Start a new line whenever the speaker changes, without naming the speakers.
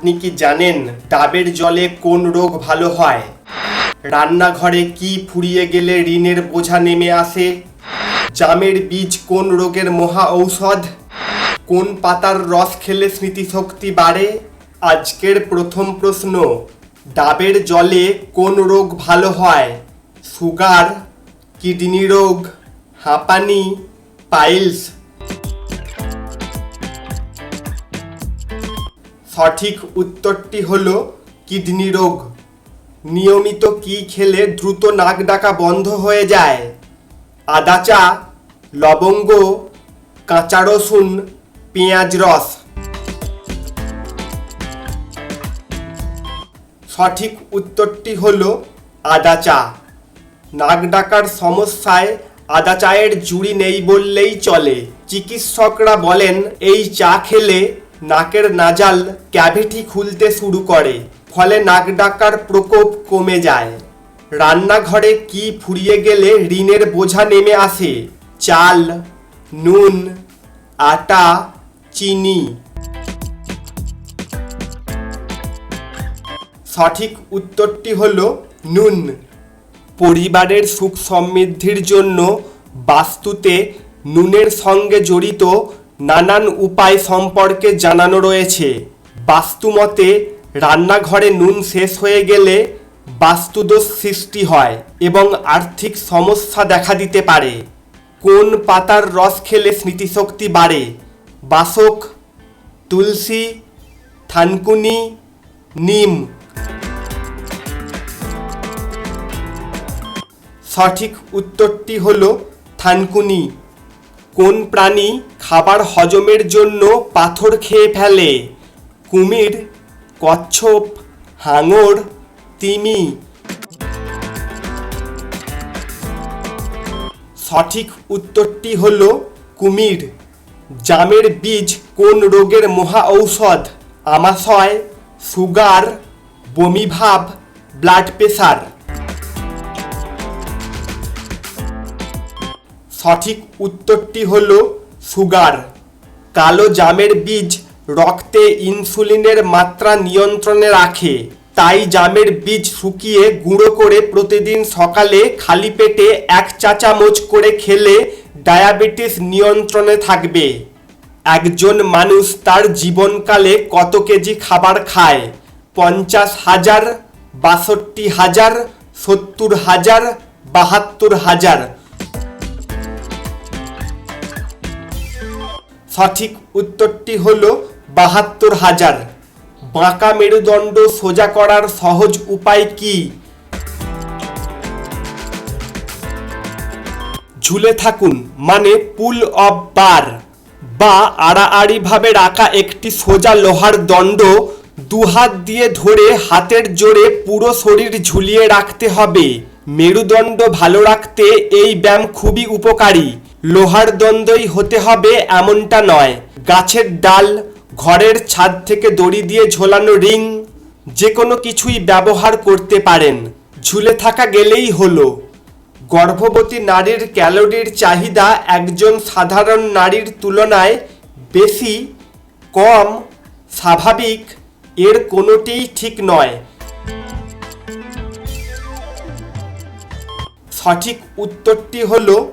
আপনি কি জানেন ডাবের জলে কোন রোগ ভালো হয়? রান্নাঘরে কি ফুরিয়ে গেলে ঋণের বোঝা নেমে আসে? জামের বীজ কোন রোগের মহা ঔষধ? কোন পাতার রস খেলে স্মৃতিশক্তি বাড়ে? আজকের প্রথম প্রশ্ন, ডাবের জলে কোন রোগ ভালো হয়? সুগার, কিডনি রোগ, হাঁপানি, পাইলস। সঠিক উত্তরটি হল কিডনি রোগ। নিয়মিত কি খেলে দ্রুত নাক ডাকা বন্ধ হয়ে যায়? আদা চা লবঙ্গ, কাঁচা রসুন, পেঁয়াজ রস। সঠিক উত্তরটি হল আদা চা নাক ডাকার সমস্যায় আদা চায়ের জুড়ি নেই বললেই চলে। চিকিৎসকরা বলেন, এই চা খেলে নাকের নাজাল ক্যাভিটি খুলতে শুরু করে, ফলে নাক ডাকার প্রকোপ কমে যায়। রান্নাঘরে কি ফুরিয়ে গেলে ঋণের বোঝা নেমে আসে? চাল, নুন, আটা, চিনি। সঠিক উত্তরটি হল নুন। পরিবারের সুখ সমৃদ্ধির জন্য বাস্তুতে নুনের সঙ্গে জড়িত নানান উপায় সম্পর্কে জানানো রয়েছে। বাস্তুমতে, রান্নাঘরে নুন শেষ হয়ে গেলে বাস্তুদোষ সৃষ্টি হয় এবং আর্থিক সমস্যা দেখা দিতে পারে। কোন পাতার রস খেলে স্মৃতিশক্তি বাড়ে? বাসক, তুলসী, থানকুনি, নিম। সঠিক উত্তরটি হল থানকুনি। কোন প্রাণী খাবার হজমের জন্য পাথর খেয়ে ফেলে? কুমির, কচ্ছপ, হাঙর, তিমি। সঠিক উত্তরটি হল কুমির। জামের বীজ কোন রোগের মহা ঔষধ? আমাশয়, সুগার বমিভাব ব্লাড প্রেশার সঠিক উত্তরটি হল সুগার। কালো জামের বীজ রক্তে ইনসুলিনের মাত্রা নিয়ন্ত্রণে রাখে, তাই জামের বীজ শুকিয়ে গুঁড়ো করে প্রতিদিন সকালে খালি পেটে এক চা চামচ করে খেলে ডায়াবেটিস নিয়ন্ত্রণে থাকবে। একজন মানুষ তার জীবনকালে কত কেজি খাবার খায়? পঞ্চাশ হাজার, বাষট্টি হাজার, সত্তর হাজার, বাহাত্তর হাজার। সঠিক উত্তরটি হল বাহাত্তর হাজার। বাঁকা মেরুদণ্ড সোজা করার সহজ উপায় কি? ঝুলে থাকুন মানে পুল অফ বার বা আড়াআড়িভাবে রাখা একটি সোজা লোহার দণ্ড দুহাত দিয়ে ধরে হাতের জোরে পুরো শরীর ঝুলিয়ে রাখতে হবে। মেরুদণ্ড ভালো রাখতে এই ব্যায়াম খুবই উপকারী। লোহার দ্বন্দ্বই হতে হবে এমনটা নয়। গাছের ডাল, ঘরের ছাদ থেকে দড়ি দিয়ে ঝোলানো রিং যে কোনো কিছুই ব্যবহার করতে পারেন। ঝুলে থাকা গেলেই হলো। গর্ভবতী নারীর ক্যালোরির চাহিদা একজন সাধারণ নারীর তুলনায় বেশি, কম, স্বাভাবিক, এর কোনোটিই ঠিক নয়। সঠিক উত্তরটি হলো